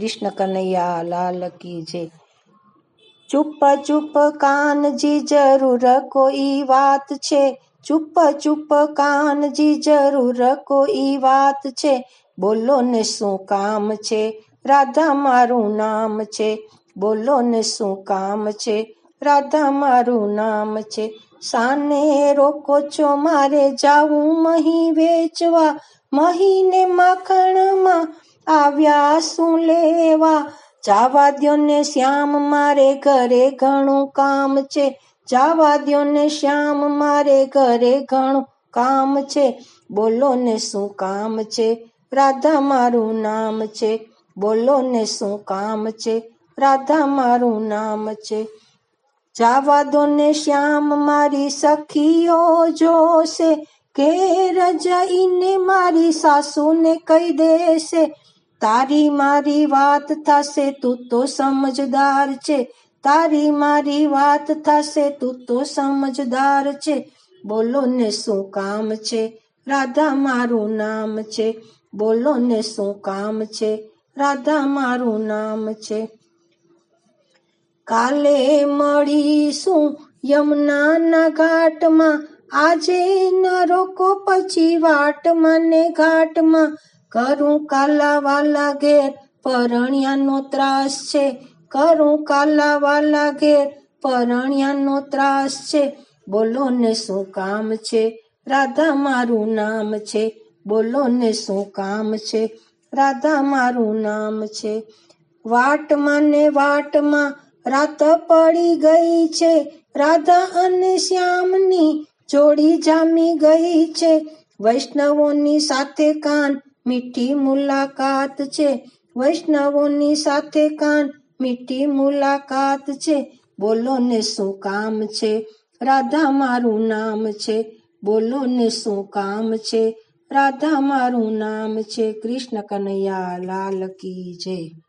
કૃષ્ણ કનૈયા લાલ કી જય. ચૂપ ચૂપ કાનજી જરૂર કોઈ વાત છે. ચૂપ ચૂપ કાનજી જરૂર કોઈ વાત છે. બોલો ને શું કામ છે? રાધા મારું નામ છે. બોલો ને શું કામ છે? રાધા મારું નામ છે. સાને રોકો છો મારે જાવું મહી વેચવા. મહીને માખણમાં આવ્યા શું લેવા? જાવા દ્યો ને શ્યામ, મારે ઘરે ઘણું કામ છે. જાવા દ્યો ને શ્યામ, મારે ઘરે ઘણું કામ છે. બોલો ને શું કામ છે? રાધા મારું નામ છે. બોલો ને શું કામ છે? રાધા મારું નામ છે. જાવા દો ને શ્યામ, મારી સખીઓ જોશે. ઘેર જઈને મારી સાસુને કહી દેશે. તારી મારી વાત થશે તું તો સમજદાર છે. તારી મારી વાત થશે તું તો સમજદાર છે. બોલો ને શું કામ છે? રાધા મારું નામ છે. બોલો ને શું કામ છે? રાધા મારું નામ છે. કાલે મળીશું યમુનાના ઘાટમાં. આજે ન રોકો પછી વાટમાં ને ઘાટમાં. કરું કાલા વાલા ઘેર પરણિયાનો ત્રાસ છે. કરું કાલા વાલા ઘેર પરણિયાનો ત્રાસ છે. બોલો ને શું કામ છે? રાધા મારું નામ છે. બોલો ને શું કામ છે? રાધા મારું નામ છે. વાટમાં ને વાટમાં રાત પડી ગઈ છે. રાધા અને શ્યામની જોડી જામી ગઈ છે. વૈષ્ણવોની સાથે કાન મીઠી મુલાકાત છે. વૈષ્ણવોની સાથે કાન મીઠી મુલાકાત છે. બોલો ને શું કામ છે? રાધા મારું નામ છે. બોલો ને શું કામ છે? રાધા મારું નામ છે. કૃષ્ણ કનૈયા લાલ કી જય.